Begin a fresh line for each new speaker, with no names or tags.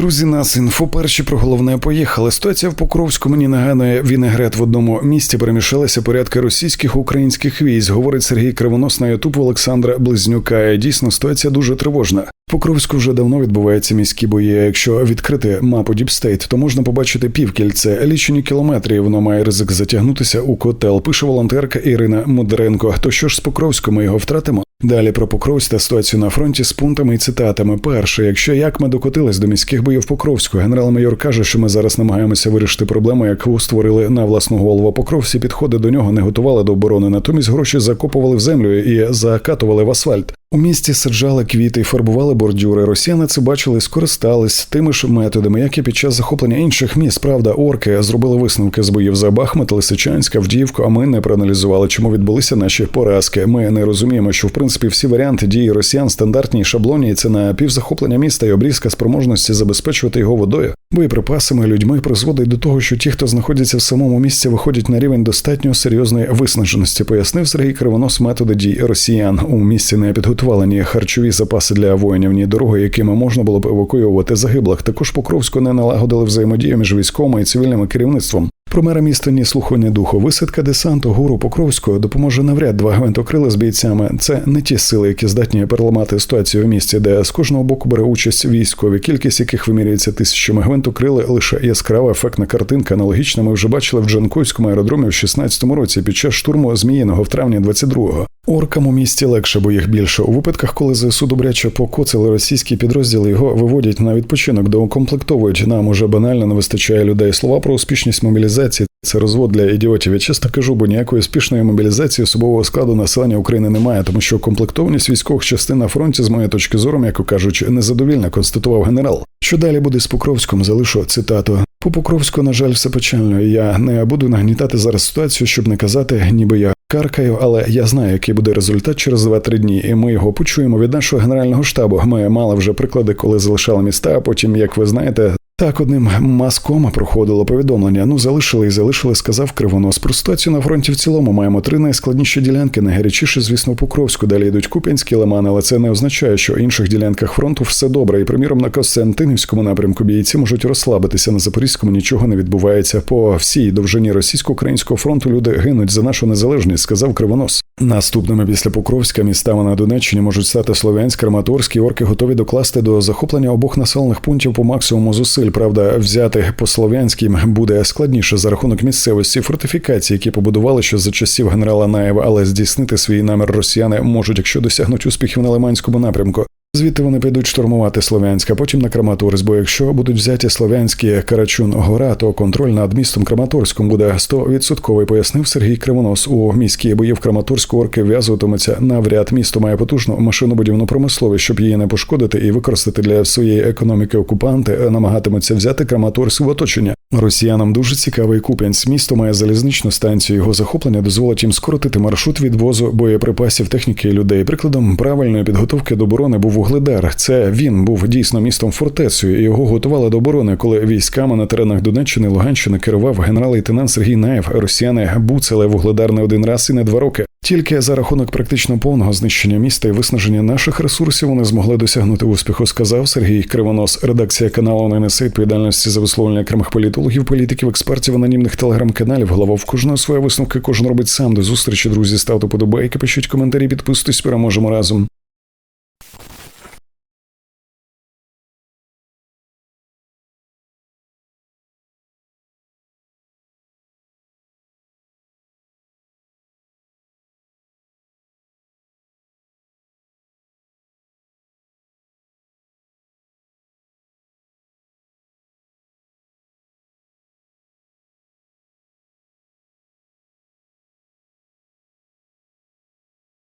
Друзі, нас інфо перші про головне поїхали. Ситуація в Покровську мені нагадує вінегрет в одному місті перемішалися порядки російських українських військ. Говорить Сергій Кривонос на Ютуб Олександра Близнюка. Дійсно, ситуація дуже тривожна. Покровську вже давно відбуваються міські бої. Якщо відкрити мапу Діпстейт, то можна побачити півкільце, лічені кілометри. Воно має ризик затягнутися у котел. Пише волонтерка Ірина Мудренко. То що ж з Покровську ми його втратимо? Далі про Покровськ та ситуацію на фронті з пунктами і цитатами. Перше, якщо як ми докотились до міських боїв Покровську, генерал-майор каже, що ми зараз намагаємося вирішити проблему, яку створили на власну голову. Покровці підходи до нього не готували до оборони, натомість гроші закопували в землю і закатували в асфальт. У місті саджали квіти і фарбували бордюри. Росіяни це бачили, скористались тими ж методами, як і під час захоплення інших міст. Правда, орки зробили висновки з боїв за Бахмут, Лисичанська, Авдіївку. А ми не проаналізували, чому відбулися наші поразки. Ми не розуміємо, що в принципі всі варіанти дії росіян стандартні і шаблоні. і Це на півзахоплення міста і обрізка спроможності забезпечувати його водою, боєприпасами, людьми призводить до того, що ті, хто знаходяться в самому місці, виходять на рівень достатньо серйозної виснаженості. Пояснив Сергій Кривонос методи дій росіян у місті не підготували підготували харчові запаси для воїнів, ні дороги, якими можна було б евакуювати загиблих. Також Покровську не налагодили взаємодію між військовими і цивільним керівництвом. Про мера міста ні слуху, ні духу. Висадка десанту гуру Покровського допоможе навряд два гвинтокрили з бійцями. Це не ті сили, які здатні переламати ситуацію в місті, де з кожного боку бере участь військові, кількість яких вимірюється тисячами гвинтокрили лише яскрава ефектна картинка. Аналогічно ми вже бачили в Джанкойському аеродромі в 16-му році під час штурму Зміїного в травні 22-го. Оркам у місті легше, бо їх більше. У випадках, коли ЗСУ добряче покоцали російські підрозділи, його виводять на відпочинок, доукомплектовують. Нам уже банально не вистачає людей. Слова про успішність мобілізації це розвод для ідіотів. Я чесно кажу, бо ніякої успішної мобілізації особового складу населення України немає, тому що комплектованість військових частин на фронті, з моєї точки зору, м'яко кажучи, незадовільна, констатував генерал. Що далі буде з Покровськом? Залишу цитату. По Покровську, на жаль, все печально. Я не буду нагнітати зараз ситуацію, щоб не казати, ніби я каркаю, але я знаю, який буде результат через 2-3 дні, і ми його почуємо від нашого генерального штабу. Ми мали вже приклади, коли залишали міста. а Потім, як ви знаєте, так, одним маском проходило повідомлення. Ну, залишили і залишили, сказав Кривонос. Про ситуацію на фронті в цілому маємо три найскладніші ділянки. Найгарячіше, звісно, Покровську. Далі йдуть Куп'янські лимани, але це не означає, що в інших ділянках фронту все добре. І приміром на Костянтинівському напрямку бійці можуть розслабитися. На Запорізькому нічого не відбувається. По всій довжині російсько-українського фронту люди гинуть за нашу незалежність, сказав Кривонос. Наступними після Покровська містами на Донеччині можуть стати Слов'янськ, Краматорськ і орки готові докласти до захоплення обох населених пунктів по максимуму зусиль. Правда, взяти по слов'янським буде складніше за рахунок місцевості фортифікації, які побудували ще за часів генерала Наєва, але здійснити свій намір росіяни можуть, якщо досягнуть успіхів на Лиманському напрямку. Звідти вони підуть штурмувати Слов'янська, потім на Краматорськ, бо якщо будуть взяті Слов'янські Карачун Гора, то контроль над містом Краматорськом буде 100%, пояснив Сергій Кривонос. У міській бої в Краматорську орки в'язуватимуться навряд. Місто має потужну машинобудівну промисловість, щоб її не пошкодити і використати для своєї економіки. Окупанти намагатимуться взяти Краматорськ в оточення. Росіянам дуже цікавий Куп'янськ. Місто має залізничну станцію. Його захоплення дозволить їм скоротити маршрут відвозу боєприпасів, техніки і людей. Прикладом правильної підготовки до оборони був Вугледар. Це він був дійсно містом фортецею. і Його готували до оборони, коли військами на теренах Донеччини Луганщини керував генерал-лейтенант Сергій Наєв. Росіяни буцали Вугледар не один раз і не два роки. Тільки за рахунок практично повного знищення міста і виснаження наших ресурсів вони змогли досягнути успіху. Сказав Сергій Кривонос. Редакція каналу не несе відповідальності за висловлення окремих політологів, політиків, експертів, анонімних телеграм-каналів. Голова в кожного своє висновки. Кожен робить сам до зустрічі. Друзі, ставте подобайки, пишіть коментарі, підписуйтесь. Переможемо разом.